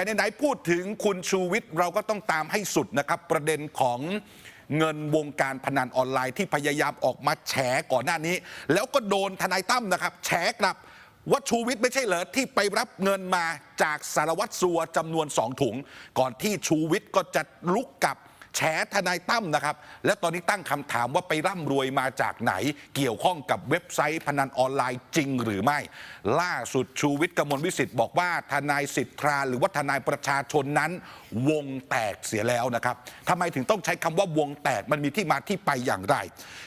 แต่ไหนๆพูดถึงคุณชูวิทย์เราก็ต้องตามให้สุดนะครับ ประเด็นของเงินวงการพนันออนไลน์ที่พยายามออกมาแฉก่อนหน้านี้ แล้วก็โดนทนายตั้มนะครับ แฉกลับว่าชูวิทย์ไม่ใช่เหรอที่ไปรับเงินมาจากสารวัตรสัวจำนวนสองถุง ก่อนที่ชูวิทย์ก็จะลุกกลับ แฉทนายตั้มนะครับ และตอนนี้ตั้งคำถามว่าไปร่ำรวยมาจากไหน เกี่ยวข้องกับเว็บไซต์พนันออนไลน์จริงหรือไม่ ล่าสุดชูวิทย์กมลวิสิทธิ์บอกว่าทนายสิทธาหรือว่าทนายประชาชนนั้น วงแตกเสียแล้วนะครับทำไมถึงต้องใช้คำว่าวงแตกมันมีที่มาที่ไปอย่างไร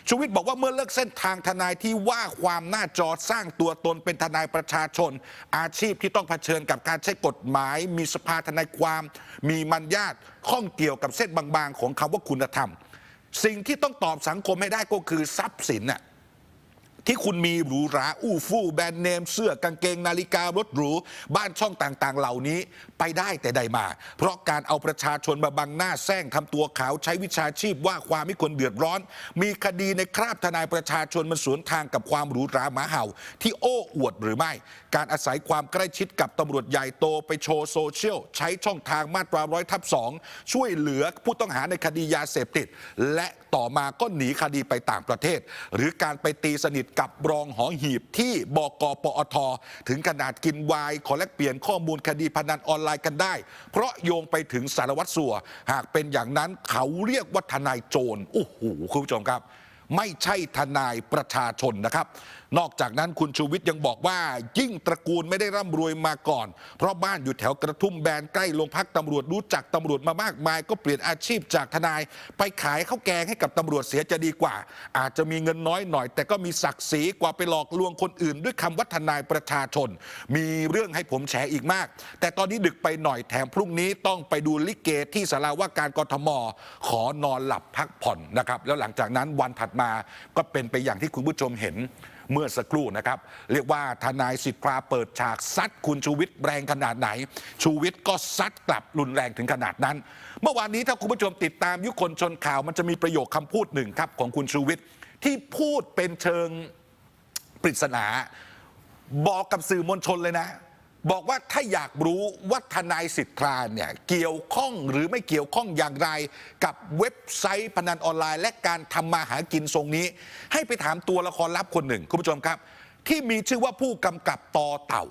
ชูวิทย์บอกว่าเมื่อเลิกเส้นทางทนายที่ว่าความหน้าจอสร้างตัวตนเป็นทนายประชาชน อาชีพที่ต้องเผชิญกับการใช้กฎหมาย มีสภาทนายความ มีมัญญาตข้องเกี่ยวกับเส้นบางของคำว่าคุณธรรม สิ่งที่ต้องตอบสังคมให้ได้ก็คือทรัพย์สินน่ะ ที่คุณมีหรูหราอู้ฟู่แบรนด์เนม เสื้อกางเกงนาฬิการถหรูบ้านช่องต่างๆ เหล่านี้ไปได้แต่ใดมา เพราะการเอาประชาชนมาบังหน้าแซงทำตัวขาวใช้วิชาชีพว่าความไม่ควรเดือดร้อน มีคดีในคราบทนายประชาชนมันสวนทางกับความหรูหราหมาเห่า ที่โอ้อวดหรือไม่ การอาศัยความใกล้ชิดกับตำรวจใหญ่โตไปโชว์โซเชียลใช้ช่องทางมาตราร้อยทับสองช่วยเหลือผู้ต้องหาในคดียาเสพติด และต่อมาก็หนีคดีไปต่างประเทศ หรือการไปตีสนิทกับรองหอหีบที่บกปอท ถึงขนาดกินวายขอแลกเปลี่ยนข้อมูลคดีพนันออนไลน์กันได้ เพราะโยงไปถึงสารวัตรสัว หากเป็นอย่างนั้นเขาเรียกว่าทนายโจรโอ้โหคุณผู้ชมครับ ไม่ใช่ทนายประชาชนนะครับ นอกจากนั้นคุณชูวิทย์ยังบอกว่า ยิ่งตระกูลไม่ได้ร่ำรวยมาก่อน เพราะบ้านอยู่แถวกระทุ่มแบนใกล้โรงพักตำรวจรู้จักตำรวจมามากมาย ก็เปลี่ยนอาชีพจากทนาย ไปขายข้าวแกงให้กับตำรวจเสียจะดีกว่า อาจจะมีเงินน้อยหน่อย แต่ก็มีศักดิ์ศรีกว่าไปหลอกลวงคนอื่น ด้วยคำว่าทนายประชาชน มีเรื่องให้ผมแฉอีกมาก แต่ตอนนี้ดึกไปหน่อยแถมพรุ่งนี้ต้องไปดูลิเกที่สาราว่าการกทมขอนอนหลับพักผ่อนนะครับแล้วหลังจากนั้นวันถัดมา ก็เป็นไปอย่างที่คุณผู้ชมเห็นเมื่อสักครู่นะครับ เรียกว่าทนายสิทธาเปิดฉากซัดคุณชูวิทย์แรงขนาดไหน ชูวิทย์ก็ซัดกลับรุนแรงถึงขนาดนั้น เมื่อวานนี้ถ้าคุณผู้ชมติดตามยุคคนชนข่าวมันจะมีประโยคคำพูดหนึ่งครับของคุณชูวิทย์ที่พูดเป็นเชิงปริศนา บอกกับสื่อมวลชนเลยนะ บอกว่าถ้าอยากรู้ว่าทนายสิทธาเนี่ยเกี่ยวข้องหรือไม่เกี่ยวข้องอย่างไร กับเว็บไซต์พนันออนไลน์ และการทำมาหากินทรงนี้ ให้ไปถามตัวละครลับคนหนึ่ง คุณผู้ชมครับ ที่มีชื่อว่าผู้กำกับต่อเต่า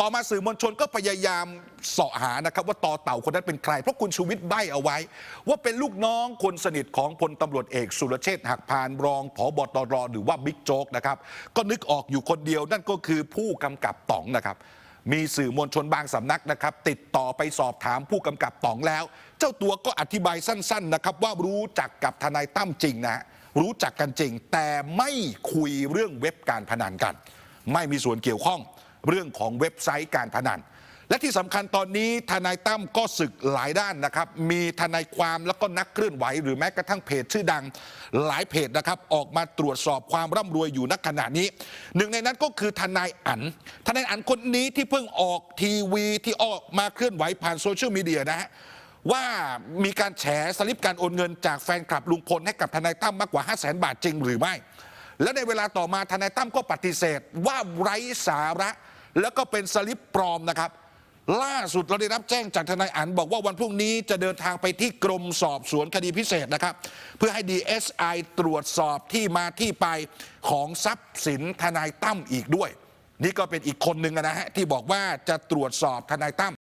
ต่อมาสื่อมวลชนก็พยายามเสาะหานะครับว่าต่อเต่าคนนั้นเป็นใคร เพราะคุณชูวิทย์ใบ้เอาไว้ ว่าเป็นลูกน้องคนสนิทของพลตำรวจเอกสุรเชษฐ์หักพานรองผบตรหรือว่าบิ๊กโจ๊กนะครับก็นึกออกอยู่คนเดียวนั่นก็คือผู้กำกับต๋องนะครับ มีสื่อมวลชนบางสำนักนะครับ ติดต่อไปสอบถามผู้กำกับต๋องแล้ว เจ้าตัวก็อธิบายสั้นๆนะครับ ว่ารู้จักกับทนายตั้มจริงนะฮะรู้จักกันจริง แต่ไม่คุยเรื่องเว็บการพนันกัน ไม่มีส่วนเกี่ยวข้องเรื่องของเว็บไซต์การพนัน และที่สำคัญตอนนี้ทนายตั้มก็ศึกหลายด้านนะครับ มีทนายความแล้วก็นักเคลื่อนไหว หรือแม้กระทั่งเพจชื่อดังหลายเพจนะครับ ออกมาตรวจสอบความร่ำรวยอยู่นักขณะนี้ หนึ่งในนั้นก็คือทนายอันทนายอันคนนี้ที่เพิ่งออกทีวีที่ออกมาเคลื่อนไหวผ่านโซเชียลมีเดียนะฮะว่ามีการแฉสลิปการโอนเงินจากแฟนคลับลุงพลให้กับทนายตั้มมากกว่า 5 0 0แสนบาทจริงหรือไม่ แล้วในเวลาต่อมาทนายตั้มก็ปฏิเสธว่าไร้สาระ แล้วก็เป็นสลิปปลอมนะครับ ล่าสุดเราได้รับแจ้งจากทนายอันบอกว่าวันพรุ่งนี้จะเดินทางไปที่กรมสอบสวนคดีพิเศษนะครับ เพื่อให้ DSI ตรวจสอบที่มาที่ไปของทรัพย์สินทนายตั้มอีกด้วย นี่ก็เป็นอีกคนหนึ่งนะฮะที่บอกว่าจะตรวจสอบทนายตั้ม